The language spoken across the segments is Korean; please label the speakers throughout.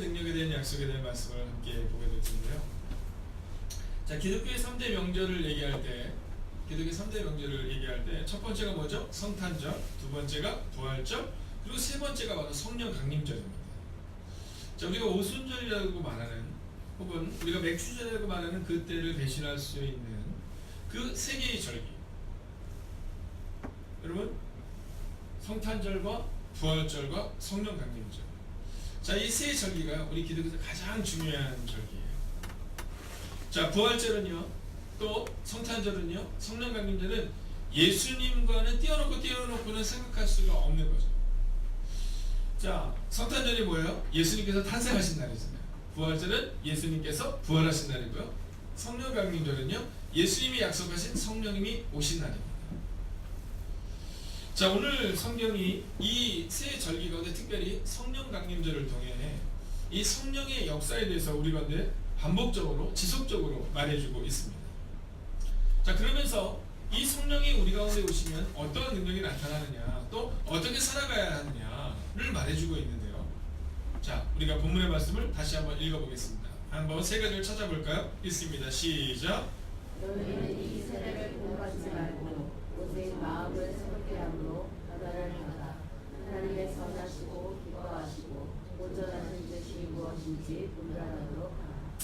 Speaker 1: 능력에 대한 약속에 대한 말씀을 함께 보게 될 텐데요. 자, 기독교의 3대 명절을 얘기할 때 기독교의 3대 명절을 얘기할 때 첫 번째가 뭐죠? 성탄절, 두 번째가 부활절, 그리고 세 번째가 바로 성령 강림절입니다. 자, 우리가 오순절이라고 말하는 혹은 우리가 맥주절이라고 말하는 그 때를 대신할 수 있는 그 세 개의 절기. 여러분, 성탄절과 부활절과 성령 강림절. 자, 이 세 절기가 우리 기독교에서 가장 중요한 절기예요. 자, 부활절은요, 또 성탄절은요, 성령 강림절은 예수님과는 띄워놓고 띄워놓고는 생각할 수가 없는 거죠. 자, 성탄절이 뭐예요? 예수님께서 탄생하신 날이잖아요. 부활절은 예수님께서 부활하신 날이고요. 성령 강림절은요, 예수님이 약속하신 성령님이 오신 날입니다. 자 오늘 성경이 이 세 절기 가운데 특별히 성령 강림절을 통해 이 성령의 역사에 대해서 우리 가운데 반복적으로 지속적으로 말해주고 있습니다. 자 그러면서 이 성령이 우리 가운데 오시면 어떤 능력이 나타나느냐 또 어떻게 살아가야 하느냐를 말해주고 있는데요. 자 우리가 본문의 말씀을 다시 한번 읽어보겠습니다. 한번 세 가지를 찾아볼까요? 읽습니다. 시작.
Speaker 2: 너희는 이 세례를 공부하지 말고 오직 마음을 새롭게 함으로 변화를 하라. 하나님의 선하시고 기뻐하시고 온전하신 뜻이 무엇인지 분별하도록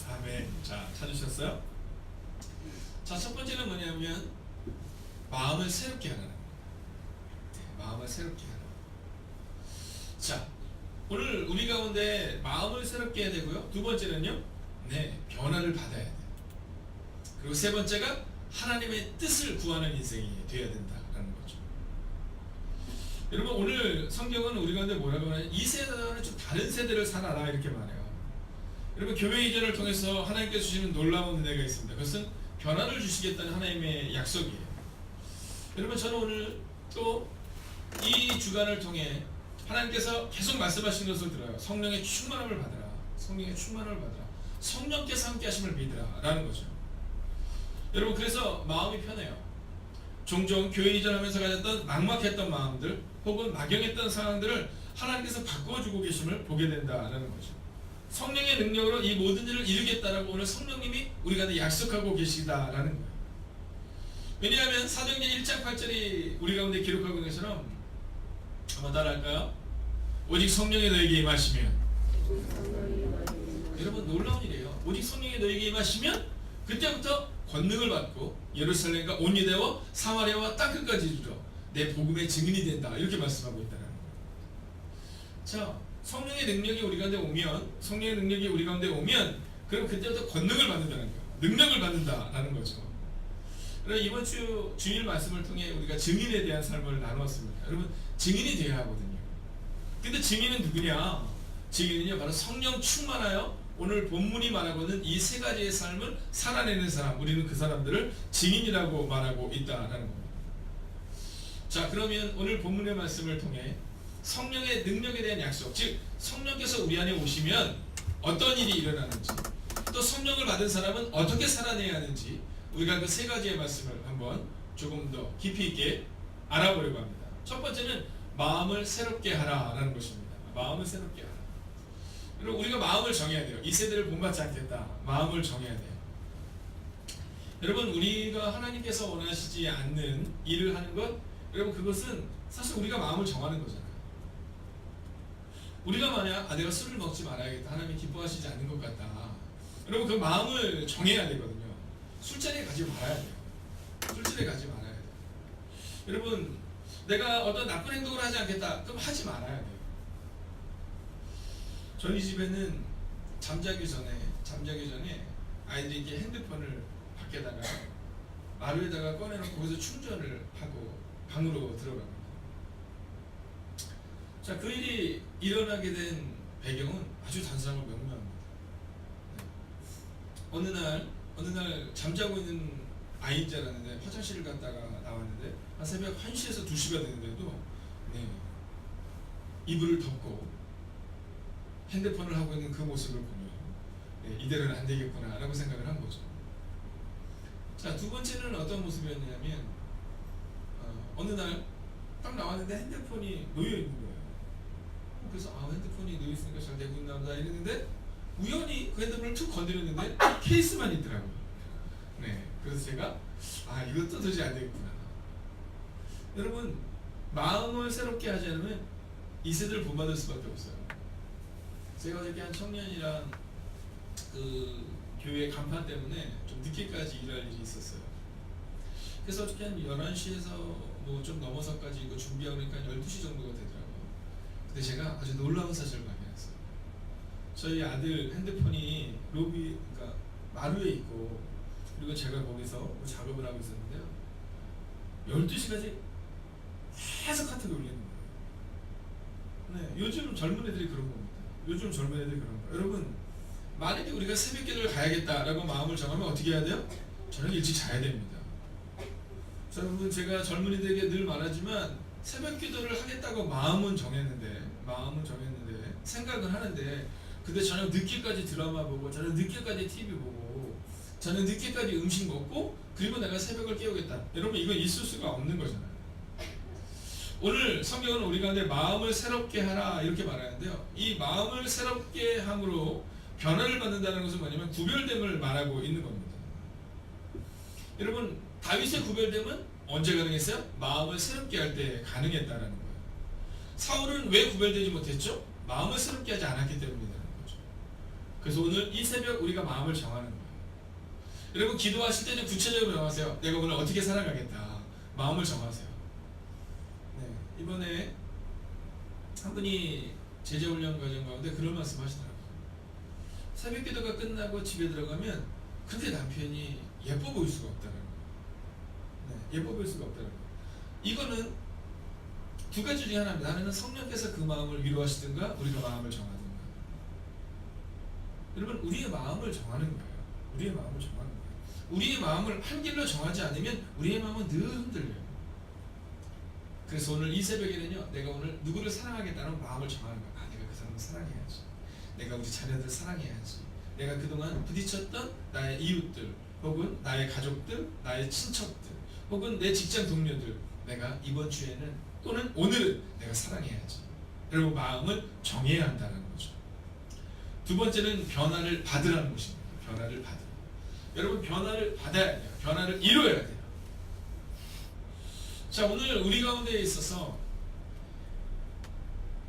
Speaker 2: 하라.
Speaker 1: 아멘. 자, 찾으셨어요? 자, 첫 번째는 뭐냐면 마음을 새롭게 거예요. 네, 마음을 새롭게 하라. 자, 오늘 우리 가운데 마음을 새롭게 해야 되고요. 두 번째는요, 네, 변화를 받아야 돼요. 그리고 세 번째가 하나님의 뜻을 구하는 인생이 되어야 된다라는 거죠. 여러분 오늘 성경은 우리 가운데 뭐라고 하냐면 이 세대와는 좀 다른 세대를 살아라 이렇게 말해요. 여러분 교회 이전을 통해서 하나님께서 주시는 놀라운 은혜가 있습니다. 그것은 변화를 주시겠다는 하나님의 약속이에요. 여러분 저는 오늘 또 이 주간을 통해 하나님께서 계속 말씀하시는 것을 들어요. 성령의 충만함을 받으라. 성령의 충만함을 받으라. 성령께서 함께 하심을 믿으라 라는 거죠. 여러분 그래서 마음이 편해요. 종종 교회 이전하면서 가졌던 막막했던 마음들 혹은 막연했던 상황들을 하나님께서 바꿔주고 계심을 보게 된다라는 거죠. 성령의 능력으로 이 모든 일을 이루겠다라고 오늘 성령님이 우리 가운데 약속하고 계시다라는 거예요. 왜냐하면 사도행전 1장 8절이 우리 가운데 기록하고 있는 것처럼 한번 따라할까요? 오직 성령이 너에게 임하시면 여러분 놀라운 일이에요. 오직 성령이 너에게 임하시면 그때부터 권능을 받고 예루살렘과 온 유대와 사마리아와 땅 끝까지 이르러 내 복음의 증인이 된다. 이렇게 말씀하고 있다는 거예요. 자, 성령의 능력이 우리 가운데 오면 성령의 능력이 우리 가운데 오면 그럼 그때부터 권능을 받는다는 거예요. 능력을 받는다라는 거죠. 그래서 이번 주 주일 말씀을 통해 우리가 증인에 대한 삶을 나누었습니다. 여러분 증인이 되어야 하거든요. 근데 증인은 누구냐? 증인은요 바로 성령 충만하여 오늘 본문이 말하고 있는 이 세 가지의 삶을 살아내는 사람, 우리는 그 사람들을 증인이라고 말하고 있다라는 겁니다. 자, 그러면 오늘 본문의 말씀을 통해 성령의 능력에 대한 약속, 즉 성령께서 우리 안에 오시면 어떤 일이 일어나는지, 또 성령을 받은 사람은 어떻게 살아내야 하는지 우리가 그 세 가지의 말씀을 한번 조금 더 깊이 있게 알아보려고 합니다. 첫 번째는 마음을 새롭게 하라라는 것입니다. 마음을 새롭게 하라. 그리고 우리가 마음을 정해야 돼요. 이 세대를 본받지 않겠다. 마음을 정해야 돼요. 여러분 우리가 하나님께서 원하시지 않는 일을 하는 것, 여러분 그것은 사실 우리가 마음을 정하는 거잖아요. 우리가 만약 아 내가 술을 먹지 말아야겠다. 하나님이 기뻐하시지 않는 것 같다. 여러분 그 마음을 정해야 되거든요. 술자리에 가지 말아야 돼요. 술자리에 가지 말아야 돼요. 여러분 내가 어떤 나쁜 행동을 하지 않겠다. 그럼 하지 말아야 돼요. 저희 집에는 잠자기 전에 잠자기 전에 아이들이 이렇게 핸드폰을 밖에다가 마루에다가 꺼내놓고 거기서 충전을 하고 방으로 들어갑니다. 자, 그 일이 일어나게 된 배경은 아주 단순하고 명료합니다. 네. 어느 날 어느 날 잠자고 있는 아이인 줄 알았는데 화장실을 갔다가 나왔는데 한 새벽 1시에서 2시가 되는데도 네, 이불을 덮고 핸드폰을 하고 있는 그 모습을 보면 네, 이대로는 안 되겠구나 라고 생각을 한 거죠. 자, 두 번째는 어떤 모습이었냐면 어, 어느 날 딱 나왔는데 핸드폰이 놓여 있는 거예요. 그래서 아 핸드폰이 누워 있으니까 잘 되고 있나 보다 이랬는데 우연히 그 핸드폰을 툭 건드렸는데 케이스만 있더라고요. 네, 그래서 제가 아 이것도 도저히 안 되겠구나. 여러분 마음을 새롭게 하지 않으면 이 세대를 본받을 수밖에 없어요. 제가 어저께 한 청년이랑 그 교회 간판 때문에 좀 늦게까지 일할 일이 있었어요. 그래서 어저께 한 11시에서 뭐 좀 넘어서까지 이거 준비하고 그러니까 12시 정도가 되더라고요. 근데 제가 아주 놀라운 사실을 발견했어요. 저희 아들 핸드폰이 로비, 그러니까 마루에 있고 그리고 제가 거기서 뭐 작업을 하고 있었는데요. 12시까지 계속 카톡이 울리는 거예요. 네, 요즘 젊은 애들이 그런 겁니다. 요즘 젊은 애들이 그런 거예요. 여러분, 만약에 우리가 새벽 기도를 가야겠다라고 마음을 정하면 어떻게 해야 돼요? 저는 일찍 자야 됩니다. 자, 여러분 제가 젊은이들에게 늘 말하지만 새벽 기도를 하겠다고 마음은 정했는데 마음은 정했는데 생각은 하는데 근데 저는 늦게까지 드라마 보고 저는 늦게까지 TV 보고 저는 늦게까지 음식 먹고 그리고 내가 새벽을 깨우겠다. 여러분 이거 있을 수가 없는 거잖아요. 오늘 성경은 우리 가운데 마음을 새롭게 하라 이렇게 말하는데요. 이 마음을 새롭게 함으로 변화를 받는다는 것은 뭐냐면 구별됨을 말하고 있는 겁니다. 여러분 다윗의 구별됨은 언제 가능했어요? 마음을 새롭게 할 때 가능했다라는 거예요. 사울은 왜 구별되지 못했죠? 마음을 새롭게 하지 않았기 때문이라는 거죠. 그래서 오늘 이 새벽 우리가 마음을 정하는 거예요. 여러분 기도하실 때는 구체적으로 정하세요. 내가 오늘 어떻게 살아가겠다. 마음을 정하세요. 네, 이번에 한 분이 제자훈련 과정 가운데 그런 말씀 하시더라고요. 새벽 기도가 끝나고 집에 들어가면 그렇게 남편이 예뻐 보일 수가 없다는 거예요. 네, 예뻐 보일 수가 없다는 거예요. 이거는 두 가지 중에 하나입니다. 하나는 성령께서 그 마음을 위로하시든가 우리가 마음을 정하든가. 여러분 우리의 마음을 정하는 거예요. 우리의 마음을 정하는 거예요. 우리의 마음을 한 길로 정하지 않으면 우리의 마음은 늘 흔들려요. 그래서 오늘 이 새벽에는요, 내가 오늘 누구를 사랑하겠다는 마음을 정하는 거야. 아, 내가 그 사람을 사랑해야지. 내가 우리 자녀들 사랑해야지. 내가 그동안 부딪혔던 나의 이웃들, 혹은 나의 가족들, 나의 친척들, 혹은 내 직장 동료들, 내가 이번 주에는 또는 오늘은 내가 사랑해야지. 그리고 마음을 정해야 한다는 거죠. 두 번째는 변화를 받으라는 것입니다. 변화를 받으라. 여러분 변화를 받아야 돼요. 변화를 이루어야 돼요. 자 오늘 우리 가운데 있어서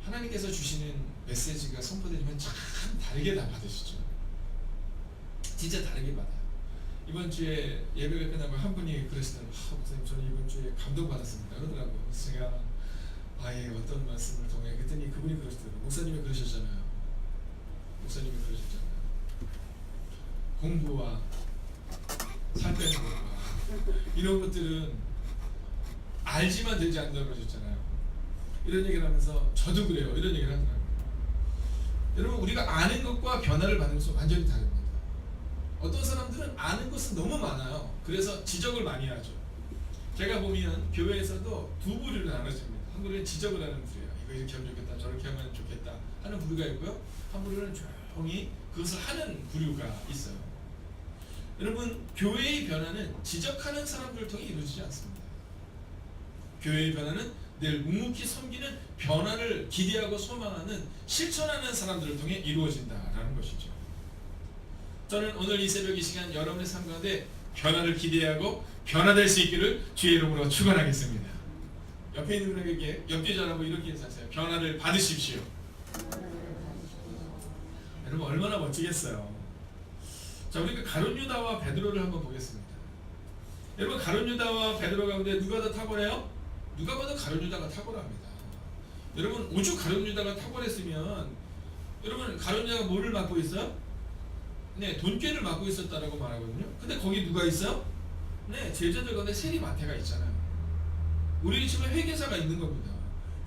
Speaker 1: 하나님께서 주시는 메시지가 선포되면 참 다르게 다 받으시죠. 진짜 다르게 받아요. 이번 주에 예배가 끝나고 한 분이 그러시더라고요. 아, 목사님 저는 이번 주에 감동받았습니다. 그러더라고요. 제가 아예 어떤 말씀을 통해 그랬더니 그분이 그러시더라고요. 목사님이 그러셨잖아요. 목사님이 그러셨잖아요. 공부와 살 빼는 것과 이런 것들은 알지만 되지 않는다고 그러셨잖아요. 이런 얘기를 하면서 저도 그래요. 이런 얘기를 하더라고요. 여러분 우리가 아는 것과 변화를 받는 것은 완전히 다릅니다. 어떤 사람들은 아는 것은 너무 많아요. 그래서 지적을 많이 하죠. 제가 보면 교회에서도 두 부류로 나눠집니다. 한 부류는 지적을 하는 부류예요. 이거 이렇게 하면 좋겠다, 저렇게 하면 좋겠다 하는 부류가 있고요. 한 부류는 조용히 그것을 하는 부류가 있어요. 여러분 교회의 변화는 지적하는 사람들을 통해 이루어지지 않습니다. 교회의 변화는 늘 묵묵히 섬기는 변화를 기대하고 소망하는 실천하는 사람들을 통해 이루어진다라는 것이죠. 저는 오늘 이 새벽 이 시간 여러분의 삶 가운데 변화를 기대하고 변화될 수 있기를 주의 이름으로 축원하겠습니다. 옆에 있는 분에게 옆에 자라고 이렇게 인사하세요. 변화를 받으십시오. 여러분 얼마나 멋지겠어요. 자 우리가 가룟 유다와 베드로를 한번 보겠습니다. 여러분 가룟 유다와 베드로 가운데 누가 더 탁월해요? 누가 봐도 가룟 유다가 탁월합니다. 여러분 오죽 가룟 유다가 탁월했으면 여러분 가룟 유다가 뭐를 맡고 있어요? 네 돈꾀를 맡고 있었다라고 말하거든요. 근데 거기 누가 있어요? 네 제자들 가운데 세리마태가 있잖아요. 우리 집에 회계사가 있는 겁니다.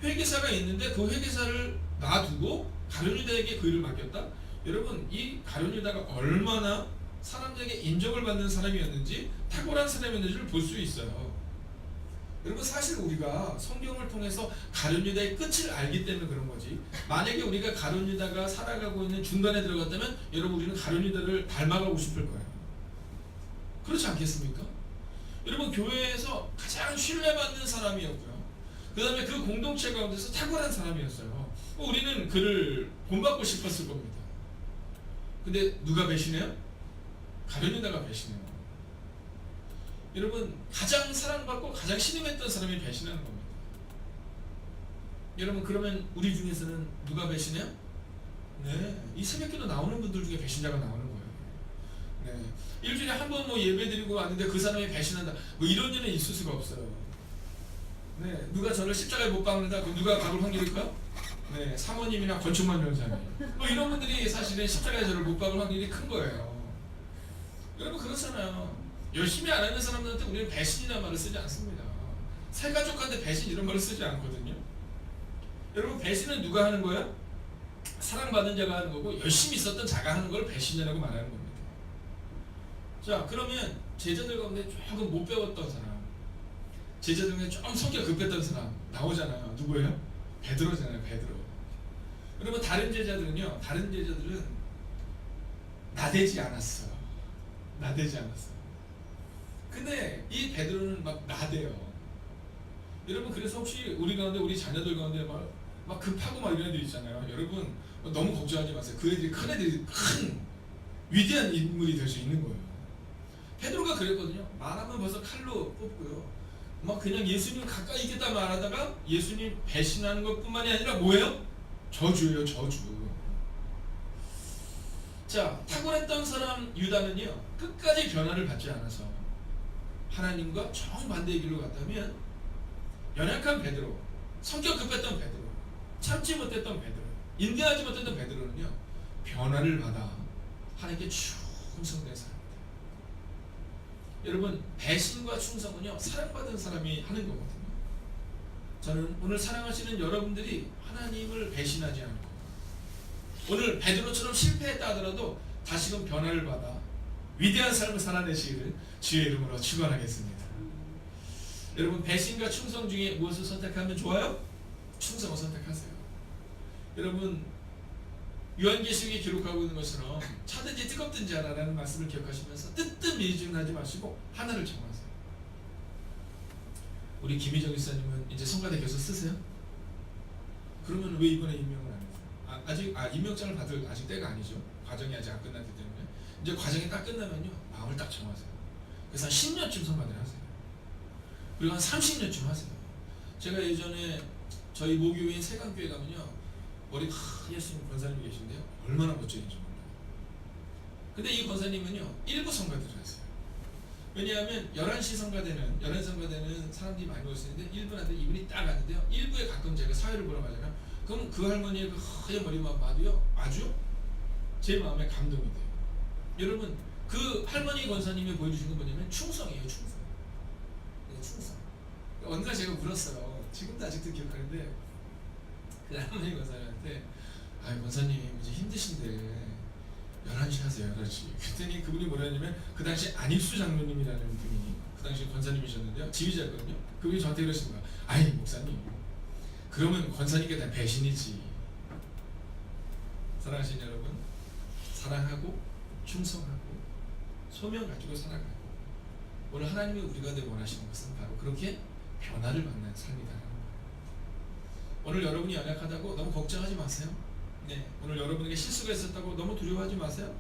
Speaker 1: 회계사가 있는데 그 회계사를 놔두고 가룟 유다에게 그 일을 맡겼다. 여러분 이 가룟 유다가 얼마나 사람들에게 인정을 받는 사람이었는지 탁월한 사람이었는지를 볼 수 있어요. 여러분 사실 우리가 성경을 통해서 가룟 유다의 끝을 알기 때문에 그런 거지. 만약에 우리가 가룟 유다가 살아가고 있는 중간에 들어갔다면 여러분 우리는 가룟 유다를 닮아가고 싶을 거예요. 그렇지 않겠습니까? 여러분 교회에서 가장 신뢰받는 사람이었고요. 그 다음에 그 공동체 가운데서 탁월한 사람이었어요. 뭐 우리는 그를 본받고 싶었을 겁니다. 근데 누가 배신해요? 가룟 유다가 배신해요. 여러분 가장 사랑받고 가장 신임했던 사람이 배신하는 겁니다. 여러분 그러면 우리 중에서는 누가 배신해요? 네, 이 새벽기도 나오는 분들 중에 배신자가 나오는 거예요. 네, 일주일에 한 번 뭐 예배 드리고 왔는데 그 사람이 배신한다. 뭐 이런 일은 있을 수가 없어요. 네, 누가 저를 십자가에 못 박는다. 그 누가 박을 확률일까요? 네, 사모님이나 건축만 연사님. 뭐 이런 분들이 사실은 십자가에 저를 못 박을 확률이 큰 거예요. 여러분 그렇잖아요. 열심히 안 하는 사람들한테 우리는 배신이라는 말을 쓰지 않습니다. 새 가족한테 배신 이런 말을 쓰지 않거든요. 여러분 배신은 누가 하는 거예요? 사랑받은 자가 하는 거고 열심히 있었던 자가 하는 걸 배신이라고 말하는 겁니다. 자 그러면 제자들 가운데 조금 못 배웠던 사람 제자들 중에 좀 성격 급했던 사람 나오잖아요. 누구예요? 베드로잖아요. 베드로. 여러분 다른 제자들은요. 다른 제자들은 나대지 않았어. 나대지 않았어. 근데 이 베드로는 막 나대요. 여러분 그래서 혹시 우리 가운데 우리 자녀들 가운데 막, 막 급하고 막 이런 애들 있잖아요. 여러분 너무 걱정하지 마세요. 그 애들이 큰 애들이 큰 위대한 인물이 될 수 있는 거예요. 베드로가 그랬거든요. 말하면 벌써 칼로 뽑고요. 막 그냥 예수님 가까이 있겠다 말하다가 예수님 배신하는 것뿐만이 아니라 뭐예요? 저주예요, 저주. 자, 탁월했던 사람 유다는요 끝까지 변화를 받지 않아서 하나님과 정반대의 길로 갔다면 연약한 베드로, 성격 급했던 베드로, 참지 못했던 베드로, 인내하지 못했던 베드로는요 변화를 받아 하나님께 충성된 사람입니다. 여러분 배신과 충성은요 사랑받은 사람이 하는 거거든요. 저는 오늘 사랑하시는 여러분들이 하나님을 배신하지 않고 오늘 베드로처럼 실패했다 하더라도 다시금 변화를 받아 위대한 삶을 살아내시기를 주의 이름으로 축원하겠습니다. 여러분 배신과 충성 중에 무엇을 선택하면 좋아요? 충성을 선택하세요. 여러분 요한계시록에 기록하고 있는 것처럼 차든지 뜨겁든지 하라라는 말씀을 기억하시면서 뜨뜻미지근하지 마시고 하나를 정하세요. 우리 김희정 일사님은 이제 성가대 계속 쓰세요? 그러면 왜 이번에 임명을 안 했어요? 아, 아직 아 임명장을 받을 아직 때가 아니죠. 과정이 아직 안 끝났기 때문에 이제 과정이 딱 끝나면요 마음을 딱 정하세요. 그래서 한 10년쯤 성가대를 하세요. 그리고 한 30년쯤 하세요. 제가 예전에 저희 모교인 세강교회 가면요 머리 하얘신 권사님이 계신데요 얼마나 멋쟁인지 몰라요. 근데 이 권사님은요 일부 성가대를 하세요. 왜냐하면 11시 성가대는 11시 성가대는 사람들이 많이 모여 있는데 1분한테 이분이 딱 왔는데요 1부에 가끔 제가 사회를 보러 가잖아요 그럼 그 할머니의 그 하얀 머리만 봐도요 아주 제 마음에 감동이 돼요 여러분 그 할머니 권사님이 보여주신 건 뭐냐면 충성이에요 충성. 네, 충성. 날 제가 물었어요. 지금도 아직도 기억하는데 그 할머니 권사님한테 아 권사님 이제 힘드신데 11시 하세요. 11시 그랬더니 그분이 뭐라냐면 그 당시 안익수 장로님이라는 분이 그 당시 권사님이셨는데요. 지휘자였거든요. 그분이 저한테 그러신 거야 아이 목사님. 그러면 권사님께 대한 배신이지. 사랑하시는 여러분 사랑하고 충성하고 소명 가지고 살아가고 오늘 하나님이 우리가 내 원하시는 것은 바로 그렇게 변화를 받는 삶이다 오늘 여러분이 연약하다고 너무 걱정하지 마세요 네, 오늘 여러분에게 실수가 있었다고 너무 두려워하지 마세요.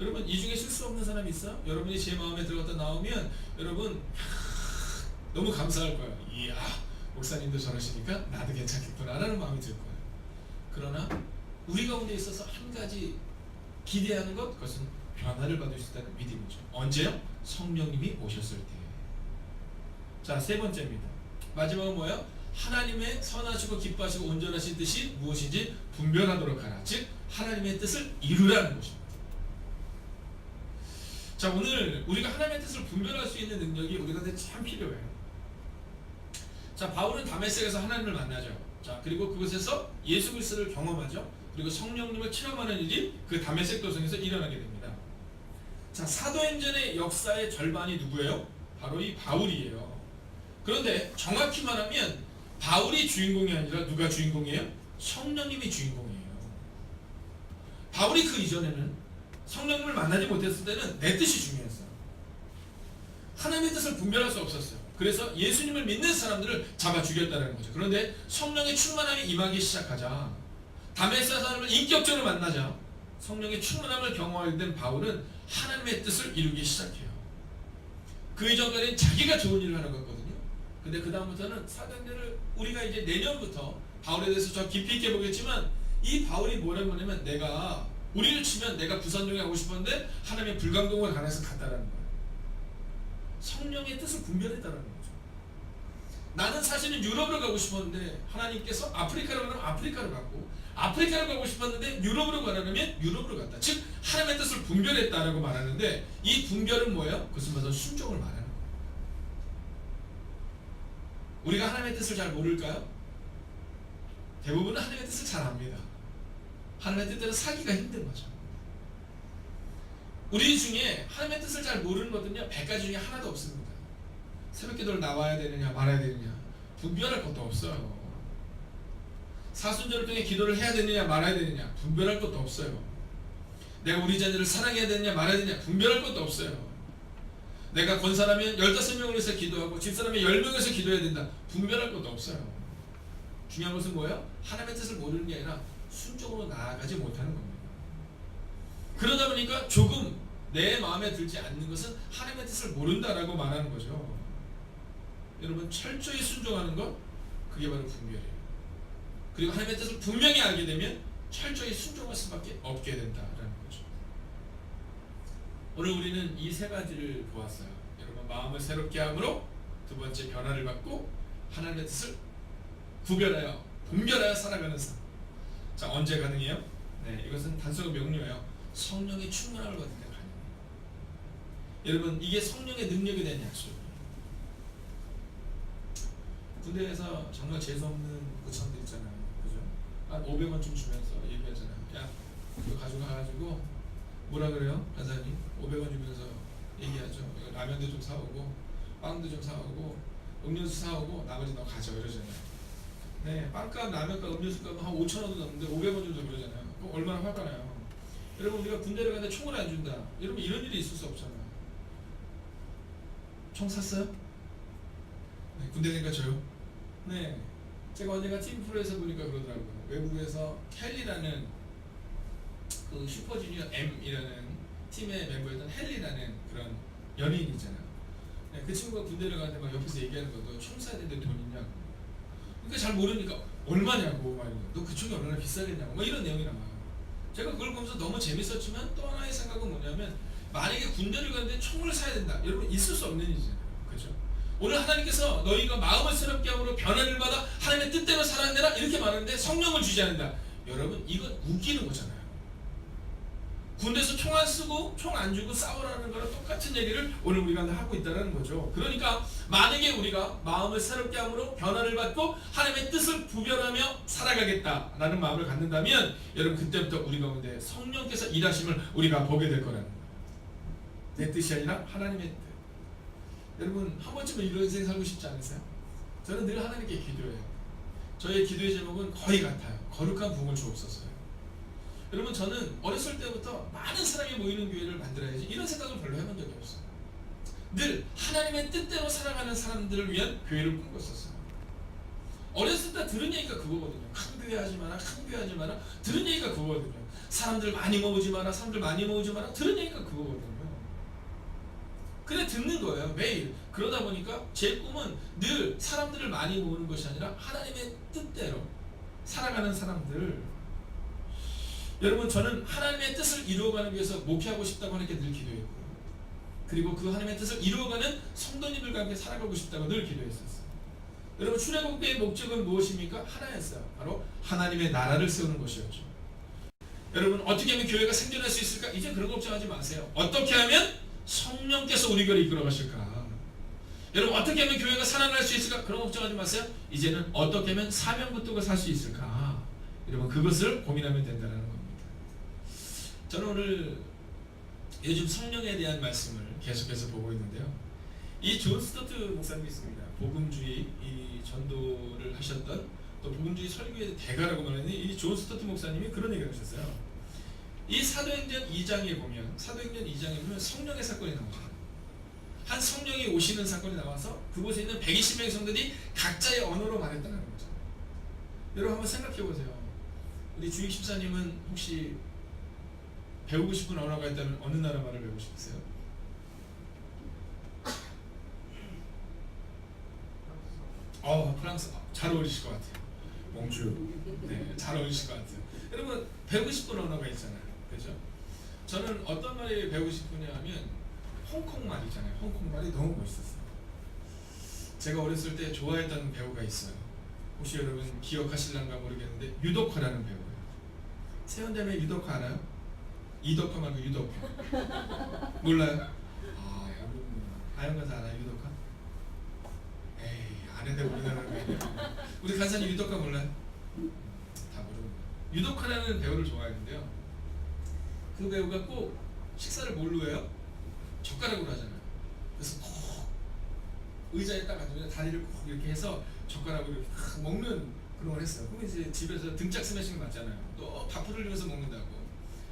Speaker 1: 여러분 이 중에 실수 없는 사람 있어? 여러분이 제 마음에 들어갔다 나오면 여러분 하, 너무 감사할 거예요. 이야 목사님도 저러시니까 나도 괜찮겠구나라는 마음이 들 거예요. 그러나 우리 가운데 있어서 한 가지 기대하는 것 그것은 변화를 받을 수 있다는 믿음이죠. 언제요? 성령님이 오셨을 때. 자 세 번째입니다. 마지막은 뭐예요? 하나님의 선하시고 기뻐하시고 온전하신 뜻이 무엇인지 분별하도록 하라. 즉 하나님의 뜻을 이루라는 것입니다. 자 오늘 우리가 하나님의 뜻을 분별할 수 있는 능력이 우리한테 참 필요해요. 자 바울은 다메섹에서 하나님을 만나죠. 자 그리고 그곳에서 예수 그리스도를 경험하죠. 그리고 성령님을 체험하는 일이 그 다메섹 도성에서 일어나게 됩니다. 자 사도행전의 역사의 절반이 누구예요? 바로 이 바울이에요. 그런데 정확히 말하면 바울이 주인공이 아니라 누가 주인공이에요? 성령님이 주인공이에요. 바울이 그 이전에는 성령님을 만나지 못했을 때는 내 뜻이 중요했어요. 하나님의 뜻을 분별할 수 없었어요. 그래서 예수님을 믿는 사람들을 잡아 죽였다는 거죠. 그런데 성령의 충만함이 임하기 시작하자 다메섹 사람을 인격적으로 만나자 성령의 충만함을 경험하게 된 바울은 하나님의 뜻을 이루기 시작해요. 그 이전까지는 자기가 좋은 일을 하는 거거든요. 근데 그 다음부터는 사단들을 우리가 이제 내년부터 바울에 대해서 더 깊이 있게 보겠지만 이 바울이 뭐라고 하냐면 내가 우리를 치면 내가 부산동에 가고 싶었는데 하나님의 불광동을 가해서 갔다라는 거예요. 성령의 뜻을 분별했다라는 거죠. 나는 사실은 유럽으로 가고 싶었는데 하나님께서 아프리카로 가면 아프리카로 갔고 아프리카로 가고 싶었는데 유럽으로 가려면 유럽으로 갔다. 즉 하나님의 뜻을 분별했다라고 말하는데 이 분별은 뭐예요? 그것은 바로 순종을 말하는 거예요. 우리가 하나님의 뜻을 잘 모를까요? 대부분은 하나님의 뜻을 잘 압니다. 하나님의 뜻대로 살기가 힘든 거죠. 우리 중에 하나님의 뜻을 잘 모르는 것은요 100가지 중에 하나도 없습니다. 새벽 기도를 나와야 되느냐 말아야 되느냐 분별할 것도 없어요. 사순절을 통해 기도를 해야 되느냐 말아야 되느냐 분별할 것도 없어요. 내가 우리 자녀를 사랑해야 되느냐 말아야 되느냐 분별할 것도 없어요. 내가 권사라면 15명을 위해서 기도하고 집사라면 10명에서 기도해야 된다. 분별할 것도 없어요. 중요한 것은 뭐예요? 하나님의 뜻을 모르는 게 아니라 순종으로 나아가지 못하는 겁니다. 그러다 보니까 조금 내 마음에 들지 않는 것은 하나님의 뜻을 모른다라고 말하는 거죠. 여러분 철저히 순종하는 것 그게 바로 분별이에요. 그리고 하나님의 뜻을 분명히 알게 되면 철저히 순종할 수밖에 없게 된다라는 거죠. 오늘 우리는 이 세 가지를 보았어요. 여러분 마음을 새롭게 함으로 두 번째 변화를 받고 하나님의 뜻을 구별하여 분별하여 살아가는 삶. 자 언제 가능해요? 네 이것은 단순한 명료예요. 성령의 충만함을 받을 때 가능해요. 여러분 이게 성령의 능력에 대한 약속이에요. 군대에서 정말 재수없는 구청들 있잖아요. 한 500원 좀 주면서 얘기하잖아요. 야, 이거 가져가가지고 뭐라 그래요? 간사님 500원 주면서 얘기하죠. 이거 라면도 좀 사오고 빵도 좀 사오고 음료수 사오고 나머지 너 가져 이러잖아요. 네, 빵값, 라면값, 음료수값 한 5천 원도 넘는데 500원 준다 그러잖아요. 그럼 얼마나 화가 나요? 여러분 우리가 군대를 가는데 총을 안 준다. 여러분 이런 일이 있을 수 없잖아요. 총 샀어요? 네, 군대 가니까 줘요. 네, 제가 언젠가 팀 프로에서 보니까 그러더라고요. 외국에서 헬리라는 그 슈퍼주니어 M이라는 팀의 멤버였던 헬리라는 그런 연예인 있잖아요. 네, 그 친구가 군대를 가는데 막 옆에서 얘기하는 거도 총 사야 되는데 돈 있냐고. 그러니까 잘 모르니까 얼마냐고. 너그 총이 얼마나 비싸겠냐고. 뭐 이런 내용이 나와요. 제가 그걸 보면서 너무 재밌었지만 또 하나의 생각은 뭐냐면 만약에 군대를 가는데 총을 사야 된다. 여러분 있을 수 없는 일이잖아요. 그죠? 오늘 하나님께서 너희가 마음을 새롭게 함으로 변화를 받아 하나님의 뜻대로 살아내라 이렇게 말하는데 성령을 주지 않는다. 여러분 이건 웃기는 거잖아요. 군대에서 총 안 쓰고 총 안 주고 싸우라는 거랑 똑같은 얘기를 오늘 우리가 하고 있다는 거죠. 그러니까 만약에 우리가 마음을 새롭게 함으로 변화를 받고 하나님의 뜻을 부변하며 살아가겠다라는 마음을 갖는다면 여러분 그때부터 우리 가운데 성령께서 일하심을 우리가 보게 될 거라는 거예요. 내 뜻이 아니라 하나님의 뜻. 여러분 한 번쯤은 이런 인생 살고 싶지 않으세요? 저는 늘 하나님께 기도해요. 저의 기도의 제목은 거의 같아요. 거룩한 부흥을 주옵소서요. 여러분 저는 어렸을 때부터 많은 사람이 모이는 교회를 만들어야지 이런 생각을 별로 해본 적이 없어요. 늘 하나님의 뜻대로 살아가는 사람들을 위한 교회를 꿈꿨었어요. 어렸을 때 들은 얘기가 그거거든요. 큰 교회 하지 마라, 큰 교회 하지 마라. 들은 얘기가 그거거든요. 사람들 많이 모으지 마라, 사람들 많이 모으지 마라. 들은 얘기가 그거거든요. 그래 듣는 거예요 매일. 그러다 보니까 제 꿈은 늘 사람들을 많이 모으는 것이 아니라 하나님의 뜻대로 살아가는 사람들. 여러분 저는 하나님의 뜻을 이루어가는 위해서 목회하고 싶다고 하나님께 늘 기도했고요. 그리고 그 하나님의 뜻을 이루어가는 성도님들과 함께 살아가고 싶다고 늘 기도했었어요. 여러분 출애굽의 목적은 무엇입니까? 하나였어요. 바로 하나님의 나라를 세우는 것이었죠. 여러분 어떻게 하면 교회가 생존할 수 있을까? 이제 그런 걱정하지 마세요. 어떻게 하면 성령께서 우리 교회를 이끌어 가실까? 여러분 어떻게 하면 교회가 살아날 수 있을까? 그런 걱정하지 마세요. 이제는 어떻게 하면 사명 붙들고 살수 있을까? 여러분 그것을 고민하면 된다는 겁니다. 저는 오늘 요즘 성령에 대한 말씀을 계속해서 보고 있는데요. 이 존 스토트 목사님이 있습니다. 복음주의 이 전도를 하셨던 또 복음주의 설교의 대가라고 말하는 이 존 스토트 목사님이 그런 얘기를 하셨어요. 이 사도행전 2장에 보면 사도행전 2장에 보면 성령의 사건이 나오잖아요. 한 성령이 오시는 사건이 나와서 그곳에 있는 120명의 성도들이 각자의 언어로 말했다는 거죠. 여러분 한번 생각해 보세요. 우리 주익 십사님은 혹시 배우고 싶은 언어가 있다면 어느 나라 말을 배우고 싶으세요? 어 프랑스 어, 잘 어울리실 것 같아요. 몽주. 네, 잘 어울리실 것 같아요. 여러분 배우고 싶은 언어가 있잖아요. 그죠? 저는 어떤 말이 배우고 싶으냐 하면 홍콩 말이잖아요. 홍콩 말이 너무 멋있었어요. 제가 어렸을 때 좋아했던 배우가 있어요. 혹시 여러분 기억하실란가 모르겠는데 유덕화라는 배우예요. 세운대면 유덕화 알아요? 이덕화 말고 유덕화. 몰라요? 아 여러분 아영가사 알아요 유덕화? 에이 아는데 우리나라는 왜 우리 간사님 유덕화 몰라요? 다 모르는 유덕화라는 배우를 좋아했는데요. 그 배우가 꼭 식사를 뭘로 해요? 젓가락으로 하잖아요. 그래서 콕 의자에 딱 앉으면 다리를 콕 이렇게 해서 젓가락으로 이렇게 탁 먹는 그런 걸 했어요. 그럼 이제 집에서 등짝 스매싱 맞잖아요. 또 밥을 흘리면서 먹는다고.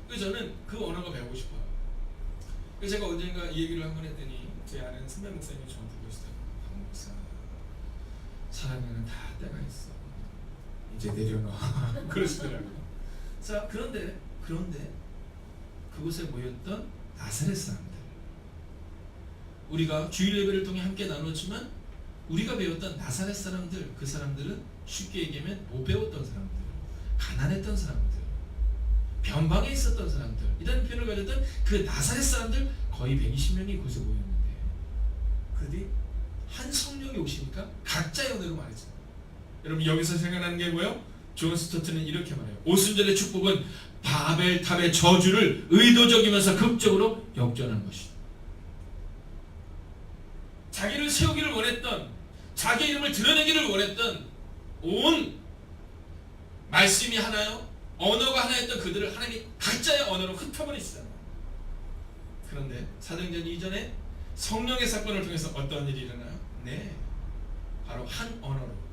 Speaker 1: 그래서 저는 그 언어가 배우고 싶어요. 그래서 제가 언젠가 이 얘기를 한 번 했더니 제 아는 선배 목사님이 저한테 그러시더라고요. 박 목사, 사람에는 다 때가 있어. 이제 내려놔. 그러시더라고요. 자, 그런데 그런데 그곳에 모였던 나사렛 사람들. 우리가 주일 예배를 통해 함께 나눴지만 우리가 배웠던 나사렛 사람들 그 사람들은 쉽게 얘기하면 못 배웠던 사람들 가난했던 사람들 변방에 있었던 사람들. 이런 표현을 가졌던 그 나사렛 사람들 거의 120명이 그곳에 모였는데 그들이 한 성령이 오시니까? 각자의 언어로 말했잖아요 여러분 여기서 생각나는 게 뭐예요? 존 스토트는 이렇게 말해요 오순절의 축복은 바벨탑의 저주를 의도적이면서 극적으로 역전한 것이다 자기를 세우기를 원했던 자기 이름을 드러내기를 원했던 온 말씀이 하나요? 언어가 하나였던 그들을 하나님이 각자의 언어로 흩어버리시잖아요. 그런데 사도행전 이전에 성령의 사건을 통해서 어떤 일이 일어나요? 네, 바로 한 언어로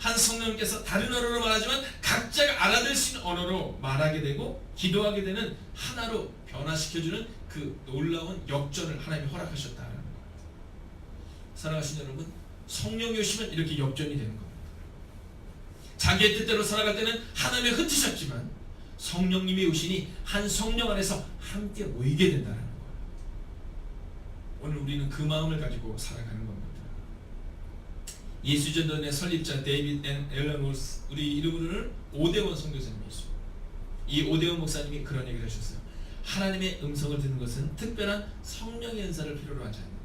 Speaker 1: 한 성령께서 다른 언어로 말하지만 각자가 알아들 수 있는 언어로 말하게 되고 기도하게 되는 하나로 변화시켜주는 그 놀라운 역전을 하나님이 허락하셨다는 거예요. 사랑하신 여러분, 성령이 오시면 이렇게 역전이 되는 겁니다. 자기의 뜻대로 살아갈 때는 하나님의 흩으셨지만 성령님이 오시니 한 성령 안에서 함께 모이게 된다는 거예요. 오늘 우리는 그 마음을 가지고 살아가는 겁니다. 예수전도의 설립자 데이빗 앤 앨런 올스 우리 이름으로는 오대원 선교사님이시죠. 이 오대원 목사님이 그런 얘기를 하셨어요. 하나님의 음성을 듣는 것은 특별한 성령의 은사를 필요로 하지 않는다.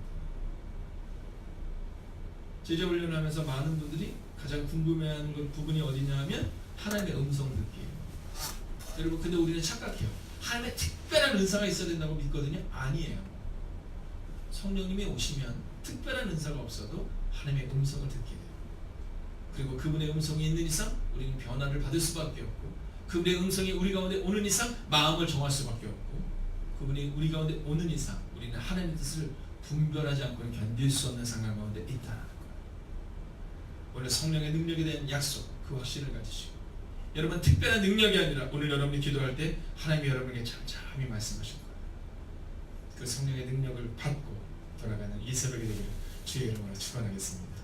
Speaker 1: 제자 훈련하면서 많은 분들이 가장 궁금해하는 그 부분이 어디냐 하면 하나님의 음성 듣기예요. 여러분 근데 우리는 착각해요. 하나님의 특별한 은사가 있어야 된다고 믿거든요. 아니에요. 성령님이 오시면 특별한 은사가 없어도 하나님의 음성을 듣게 돼요. 그리고 그분의 음성이 있는 이상 우리는 변화를 받을 수밖에 없고 그분의 음성이 우리 가운데 오는 이상 마음을 정할 수밖에 없고 그분이 우리 가운데 오는 이상 우리는 하나님의 뜻을 분별하지 않고는 견딜 수 없는 상황 가운데 있다는 거예요. 오늘 성령의 능력에 대한 약속 그 확신을 가지시고 여러분 특별한 능력이 아니라 오늘 여러분이 기도할 때 하나님이 여러분에게 잠잠히 말씀하실 거예요. 그 성령의 능력을 받고 돌아가는 이 새벽이 되기를 주의 이름으로 축원하겠습니다.